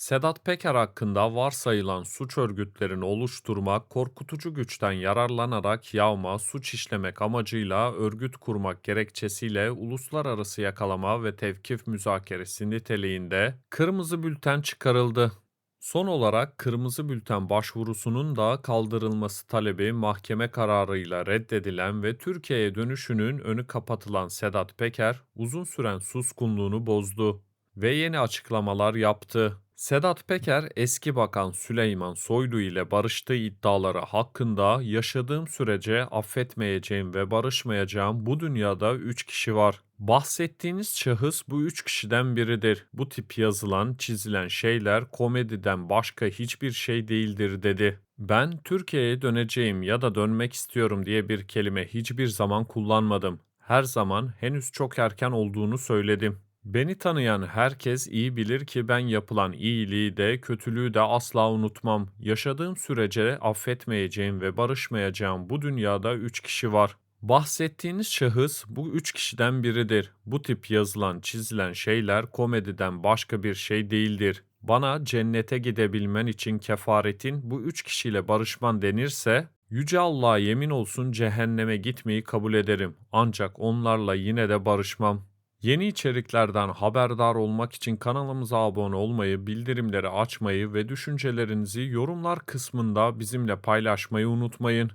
Sedat Peker hakkında varsayılan suç örgütlerini oluşturmak, korkutucu güçten yararlanarak yağma, suç işlemek amacıyla örgüt kurmak gerekçesiyle uluslararası yakalama ve tevkif müzakeresi niteliğinde kırmızı bülten çıkarıldı. Son olarak kırmızı bülten başvurusunun da kaldırılması talebi mahkeme kararıyla reddedilen ve Türkiye'ye dönüşünün önü kapatılan Sedat Peker uzun süren suskunluğunu bozdu ve yeni açıklamalar yaptı. Sedat Peker, eski bakan Süleyman Soylu ile barıştığı iddiaları hakkında yaşadığım sürece affetmeyeceğim ve barışmayacağım bu dünyada 3 kişi var. Bahsettiğiniz şahıs bu üç kişiden biridir. Bu tip yazılan, çizilen şeyler komediden başka hiçbir şey değildir dedi. Ben Türkiye'ye döneceğim ya da dönmek istiyorum diye bir kelime hiçbir zaman kullanmadım. Her zaman henüz çok erken olduğunu söyledim. Beni tanıyan herkes iyi bilir ki ben yapılan iyiliği de kötülüğü de asla unutmam. Yaşadığım sürece affetmeyeceğim ve barışmayacağım bu dünyada üç kişi var. Bahsettiğiniz şahıs bu üç kişiden biridir. Bu tip yazılan, çizilen şeyler komediden başka bir şey değildir. Bana cennete gidebilmen için kefaretin bu üç kişiyle barışman denirse, Yüce Allah'a yemin olsun cehenneme gitmeyi kabul ederim. Ancak onlarla yine de barışmam. Yeni içeriklerden haberdar olmak için kanalımıza abone olmayı, bildirimleri açmayı ve düşüncelerinizi yorumlar kısmında bizimle paylaşmayı unutmayın.